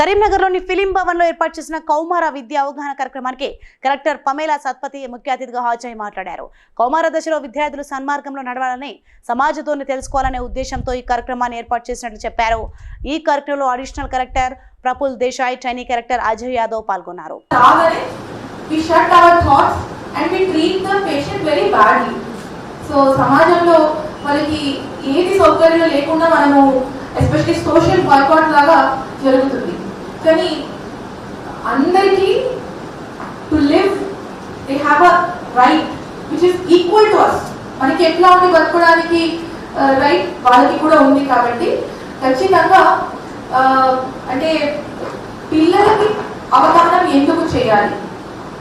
కరీంనగర్లోని ఫిలిం భవన్లో ఏర్పాటు చేసిన కౌమార విద్య అవగాహన కార్యక్రమానికి కలెక్టర్ పమేలా సత్పతి ముఖ్య అతిథిగా హాజరై మాట్లాడారు. కౌమార దశలో విద్యార్థులు సన్మార్గంలో నడవాలని సమాజంతోని తెలుసుకోవాలనే ఉద్దేశంతో ఈ కార్యక్రమాన్ని ఏర్పాటు చేసినట్లు చెప్పారు. ఈ కార్యక్రమంలో additional collector Praful Desai trainee collector Ajay Yadav పాల్గొన్నారు. సో సమాజంలో వాళ్ళకి ఏది సౌకర్యం లేకుండా మనము ఎస్పెషలీ సోషల్ బాయ్కాట్ లాగా జరుగుతుంది. కానీ అందరికీ to live they have a right which is equal to us మనకి ఎట్లా ఉంది బతకడానికి రైట్ వాళ్ళకి కూడా ఉంది కాబట్టి ఖచ్చితంగా అంటే పిల్లలకి అవగాహన ఎందుకు చేయాలి?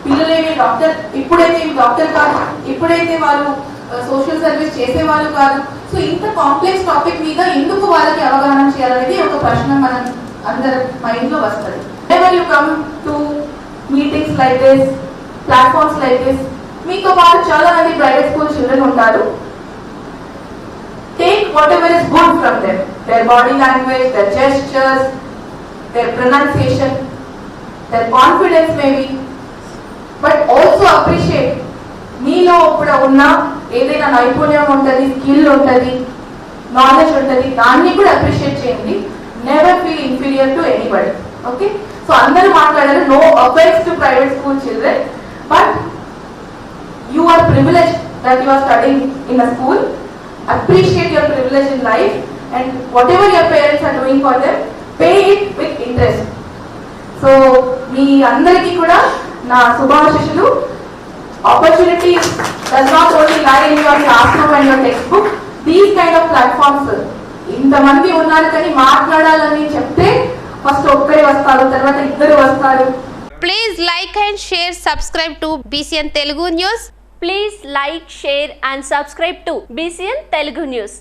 పిల్లలేమి డాక్టర్ ఇప్పుడైతే డాక్టర్ కాదు ఇప్పుడైతే వాళ్ళు సోషల్ సర్వీస్ చేసేవాళ్ళు కాదు. సో ఇంత కాంప్లెక్స్ టాపిక్ మీద ఎందుకు వాళ్ళకి అవగాహన చేయాలనేది ఒక ప్రశ్న మనం అందరి మైండ్లో వస్తుంది ever you come to meetings like this platforms like this మీతో పాటు చాలా మంది ప్రైవేట్ స్కూల్ చిల్డ్రన్ ఉంటారు. Take whatever is good from them their body language their gestures their pronunciation their confidence maybe but also appreciate మీలో ఇప్పుడు ఉన్న ఏదైనా నైపుణ్యం ఉంటుంది స్కిల్ ఉంటుంది నాలెడ్జ్ ఉంటుంది దాన్ని కూడా అప్రిషియేట్ చేయండి. Never feel inferior to anybody okay so అందరూ మాట్లాడారు no offence to private school children but you are privilege that you are studying in a school appreciate your privilege in life and whatever your parents are doing for their pay it with interest so మీ అందరికీ కూడా నా శుభాశిషులు opportunity does not only lie in your classroom and your textbook these kind of platforms ఇంతమంది ఉన్నారు కానీ మాట్లాడాలని చెప్తే first ఒక్కరే వస్తారు తర్వాత ఇద్దరు వస్తారు. Please like and share subscribe to BCN Telugu news please like share and subscribe to BCN Telugu news